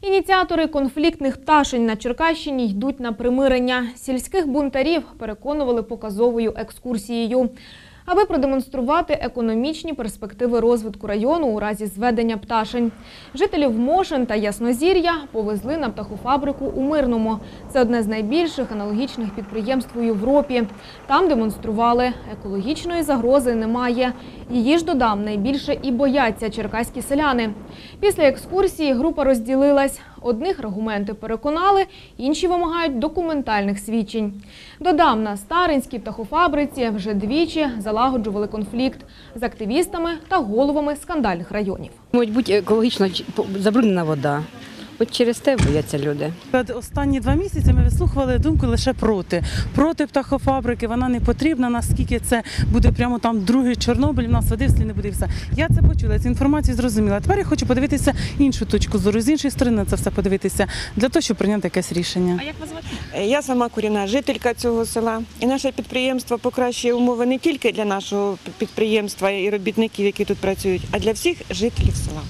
Ініціатори конфліктних пташень на Черкащині йдуть на примирення. Сільських бунтарів переконували показовою екскурсією. Аби продемонструвати економічні перспективи розвитку району у разі зведення пташень. Жителів Мошен та Яснозір'я повезли на птахофабрику у Мирному. Це одне з найбільших аналогічних підприємств у Європі. Там демонстрували, екологічної загрози немає. Її ж додам найбільше і бояться черкаські селяни. Після екскурсії група розділилась. Одних аргументи переконали, інші вимагають документальних свідчень. Додам, на Старинській птахофабриці вже двічі залагоджували конфлікт з активістами та головами скандальних районів. Можуть бути екологічно забруднена вода. От через те бояться люди. Останні два місяці ми вислухували думку лише проти. Проти птахофабрики, вона не потрібна, наскільки це буде прямо там другий Чорнобиль, в нас води в не буде і все. Я це почула, цю інформацію зрозуміла. Тепер я хочу подивитися іншу точку зору, з іншої сторони на це все подивитися, для того, щоб прийняти якесь рішення. А як Я сама корінна жителька цього села, і наше підприємство покращує умови не тільки для нашого підприємства і робітників, які тут працюють, а для всіх жителів села.